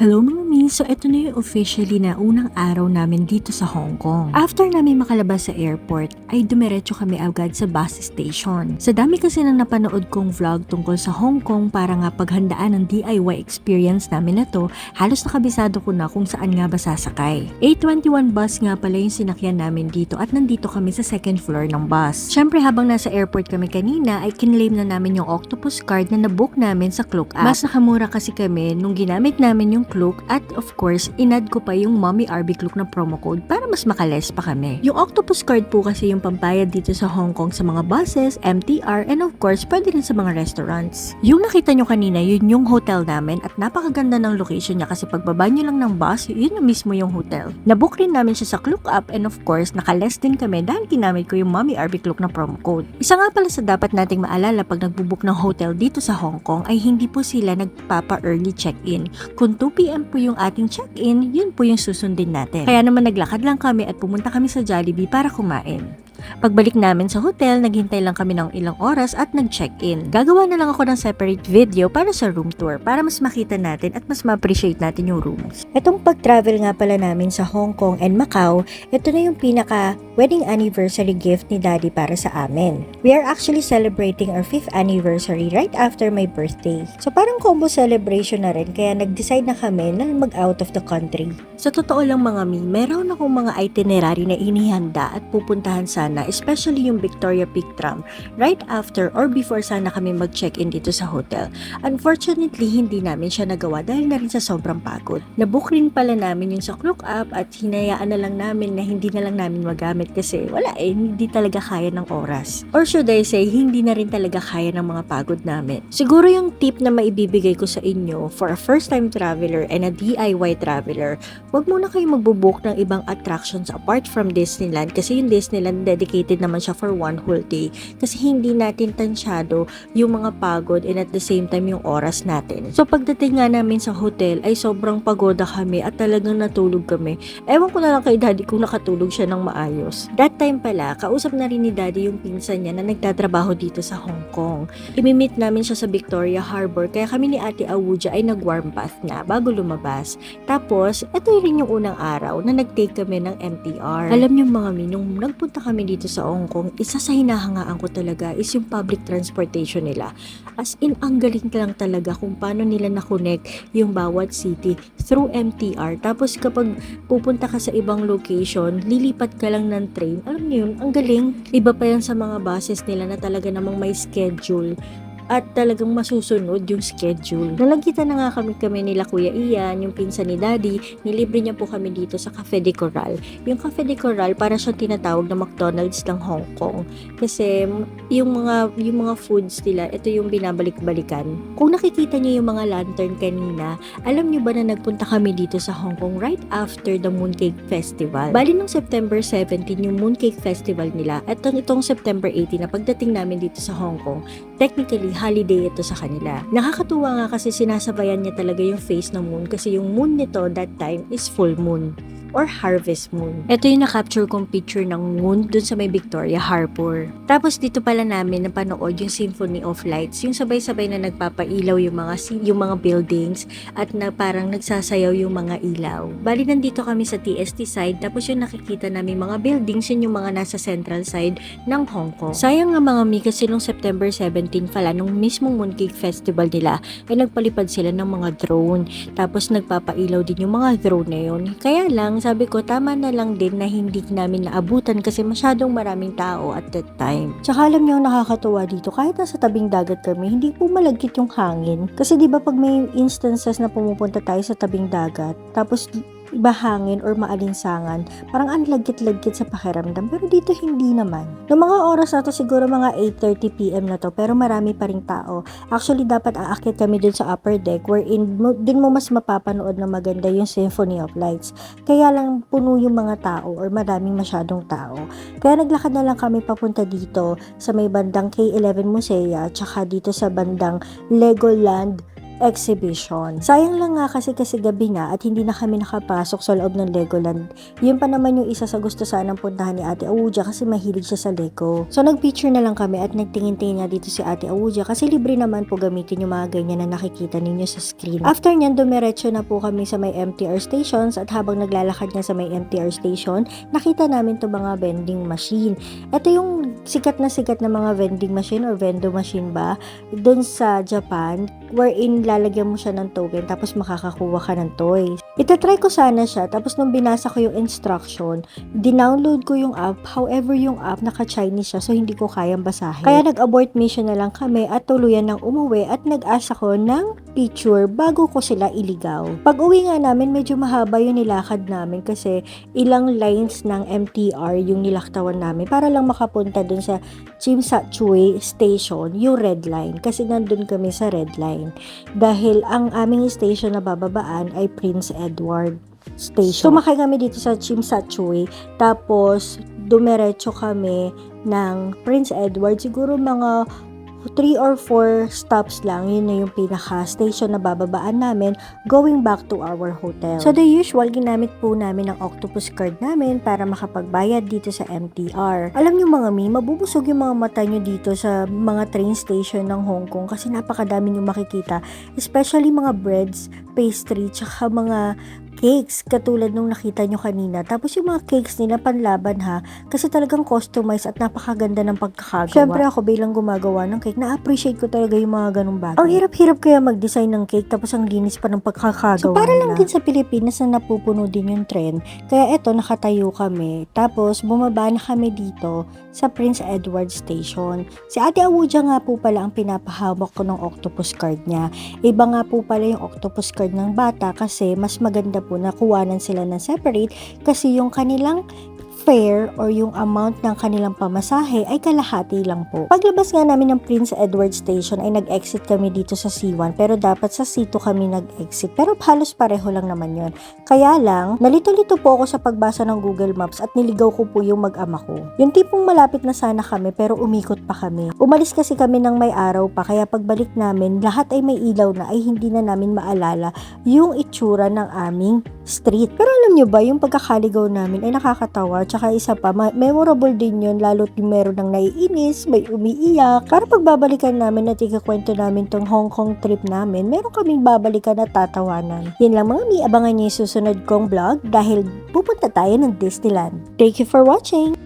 Hello mga so ito na yung officially na unang araw namin dito sa Hong Kong. After namin makalabas sa airport, ay dumiretso kami agad sa bus station. Sa dami kasi nang napanood kong vlog tungkol sa Hong Kong para nga paghandaan ng DIY experience namin na to, halos nakabisado ko na kung saan nga ba sasakay. A21 bus nga pala yung sinakyan namin dito at nandito kami sa second floor ng bus. Syempre habang nasa airport kami kanina ay kinlaim na namin yung octopus card na nabook namin sa Klook app. Mas nakamura kasi kami nung ginamit namin yung Klook at of course, inad ko pa yung Mommy RB Klook na promo code para mas makales pa kami. Yung octopus card po kasi yung pampayad dito sa Hong Kong sa mga buses, MTR, and of course, pwede rin sa mga restaurants. Yung nakita nyo kanina, yun yung hotel namin at napakaganda ng location niya kasi pagbaba nyo lang ng bus, yun na mismo yung hotel. Nabook rin namin siya sa Klook app and of course, nakales din kami dahil ginamit ko yung Mommy RB Klook na promo code. Isa nga pala sa dapat nating maalala pag nagbubook ng hotel dito sa Hong Kong ay hindi po sila nagpapa-early check-in. Kung 2pm po yung ating check-in, yun po yung susundin natin. Kaya naman naglakad lang kami at pumunta kami sa Jollibee para kumain. Pagbalik namin sa hotel, naghintay lang kami ng ilang oras at nag-check-in. Gagawa na lang ako ng separate video para sa room tour para mas makita natin at mas ma-appreciate natin yung rooms. Itong pag-travel nga pala namin sa Hong Kong and Macau, ito na yung pinaka wedding anniversary gift ni Daddy para sa amin. We are actually celebrating our 5th anniversary right after my birthday. So parang combo celebration na rin kaya nag-decide na kami na mag-out of the country. Sa totoo lang mga mi, meron akong mga itinerary na inihanda at pupuntahan sana, especially yung Victoria Peak Tram, right after or before sana kami mag-check-in dito sa hotel. Unfortunately, hindi namin siya nagawa dahil na rin sa sobrang pagod. Nabook rin pala namin yung sa Klook app at hinayaan na lang namin na hindi na lang namin magamit kasi wala eh, hindi talaga kaya ng oras. Or should I say, hindi na rin talaga kaya ng mga pagod namin. Siguro yung tip na maibibigay ko sa inyo for a first-time traveler and a DIY traveler, wag muna kayo magbubook ng ibang attractions apart from Disneyland kasi yung Disneyland dedicated naman siya for one whole day kasi hindi natin tansyado yung mga pagod and at the same time yung oras natin. So pagdating nga namin sa hotel ay sobrang pagoda kami at talagang natulog kami. Ewan ko na lang kay daddy kung nakatulog siya ng maayos. That time pala, kausap na rin ni daddy yung pinsan niya na nagtatrabaho dito sa Hong Kong. Imimit namin siya sa Victoria Harbor kaya kami ni Ate Awuja ay nag-warm bath na bago lumabas. Tapos, ito rin yung unang araw na nag-take kami ng MTR. Alam niyo mga mi, nung nagpunta kami dito sa Hong Kong, isa sa hinahangaan ko talaga is yung public transportation nila. As in, ang galing lang talaga kung paano nila na-connect yung bawat city through MTR. Tapos kapag pupunta ka sa ibang location, lilipat ka lang ng train. Alam niyo yun, ang galing. Iba pa yan sa mga buses nila na talaga namang may schedule at talagang masusunod yung schedule. Nalagitan na nga kami kami nila Kuya Ian, yung pinsan ni Daddy, nilibre niya po kami dito sa Cafe de Coral. Yung Cafe de Coral para siyang tinatawag na McDonald's ng Hong Kong. Kasi yung mga yung mga foods nila, ito yung binabalik-balikan. Kung nakikita niyo yung mga lantern kanina, alam niyo ba na nagpunta kami dito sa Hong Kong right after the Mooncake Festival? Bali nung September 17 yung Mooncake Festival nila at itong September 18 na pagdating namin dito sa Hong Kong, technically holiday ito sa kanila. Nakakatuwa nga kasi sinasabayan niya talaga yung face ng moon kasi yung moon nito that time is full moon or harvest moon. Ito yung na-capture kong picture ng moon dun sa may Victoria Harbor. Tapos dito pala namin napanood yung Symphony of Lights, yung sabay-sabay na nagpapailaw yung mga yung mga buildings at na parang nagsasayaw yung mga ilaw. Bali nandito kami sa TST side tapos yung nakikita namin mga buildings yun yung mga nasa central side ng Hong Kong. Sayang nga mga mi kasi nung September 17 pala nung mismong Mooncake Festival nila ay nagpalipad sila ng mga drone tapos nagpapailaw din yung mga drone na yun. Kaya lang sabi ko tama na lang din na hindi namin naabutan kasi masyadong maraming tao at that time. Tsaka alam niyo nakakatuwa dito kahit nasa tabing dagat kami hindi po malagkit yung hangin. Kasi di ba pag may instances na pumupunta tayo sa tabing dagat tapos iba hangin or maalinsangan, parang ang lagkit-lagkit sa pakiramdam. Pero dito hindi naman. Noong mga oras na to, siguro mga 8.30pm na to, pero marami pa ring tao. Actually, dapat aakit kami dun sa upper deck wherein mo- dun mo mas mapapanood na maganda yung Symphony of Lights. Kaya lang puno yung mga tao or maraming masyadong tao. Kaya naglakad na lang kami papunta dito sa may bandang K11 Musea tsaka dito sa bandang Legoland exhibition. Sayang lang nga kasi kasi gabi na at hindi na kami nakapasok sa loob ng Legoland. Yun pa naman yung isa sa gusto sanang puntahan ni Ate Awuja kasi mahilig siya sa Lego. So nagpicture na lang kami at nagtingin-tingin nga dito si Ate Awuja kasi libre naman po gamitin yung mga ganyan na nakikita ninyo sa screen. After nyan, dumiretso na po kami sa may MTR stations at habang naglalakad nga sa may MTR station, nakita namin to mga vending machine. Ito yung sikat na sikat na mga vending machine or vendo machine ba doon sa Japan wherein lalagyan mo siya ng token tapos makakakuha ka ng toys. Itatry ko sana siya tapos nung binasa ko yung instruction, dinownload ko yung app however yung app naka-Chinese siya so hindi ko kayang basahin. Kaya nag-abort mission na lang kami at tuluyan ng umuwi at nag-ask ako ng picture bago ko sila iligaw. Pag uwi nga namin medyo mahaba yung nilakad namin kasi ilang lines ng MTR yung nilaktawan namin para lang makapunta dun sa Chimsachue Station, yung red line. Kasi nandun kami sa red line. Dahil ang aming station na bababaan ay Prince Edward Station. Sumakay kami dito sa Chimsachue. Tapos, dumiretso kami ng Prince Edward. Siguro mga 3 or 4 stops lang, yun na yung pinaka-station na bababaan namin going back to our hotel. So the usual, ginamit po namin ang octopus card namin para makapagbayad dito sa MTR. Alam niyo mga mi, mabubusog yung mga mata nyo dito sa mga train station ng Hong Kong kasi napakadami nyo makikita. Especially mga breads, pastry, tsaka mga cakes katulad nung nakita nyo kanina. Tapos yung mga cakes nila panlaban ha kasi talagang customized at napakaganda ng pagkakagawa. Siyempre ako bilang gumagawa ng cake, na-appreciate ko talaga yung mga ganong bagay. Ang hirap-hirap kaya mag-design ng cake tapos ang linis pa ng pagkakagawa So para lang din sa Pilipinas na napupuno din yung trend. Kaya eto nakatayo kami. Tapos bumaba na kami dito sa Prince Edward Station. Si Ate Awuja nga po pala ang pinapahawak ko ng octopus card niya. Iba nga po pala yung octopus card ng bata kasi mas maganda po na kuwanan sila ng separate kasi yung kanilang fare or yung amount ng kanilang pamasahe ay kalahati lang po. Paglabas nga namin ng Prince Edward Station ay nag-exit kami dito sa C1 pero dapat sa C2 kami nag-exit pero halos pareho lang naman yon. Kaya lang, nalito-lito po ako sa pagbasa ng Google Maps at niligaw ko po yung mag-ama ko. Yung tipong malapit na sana kami pero umikot pa kami. Umalis kasi kami ng may araw pa kaya pagbalik namin lahat ay may ilaw na ay hindi na namin maalala yung itsura ng aming street. Pero alam nyo ba, yung pagkakaligaw namin ay nakakatawa tsaka isa pa, memorable din yun lalo't yung meron ng naiinis, may umiiyak. Para pagbabalikan namin at ikakwento namin tong Hong Kong trip namin, meron kaming babalikan at tatawanan. Yan lang mga mi, abangan niyo yung susunod kong vlog dahil pupunta tayo ng Disneyland. Thank you for watching!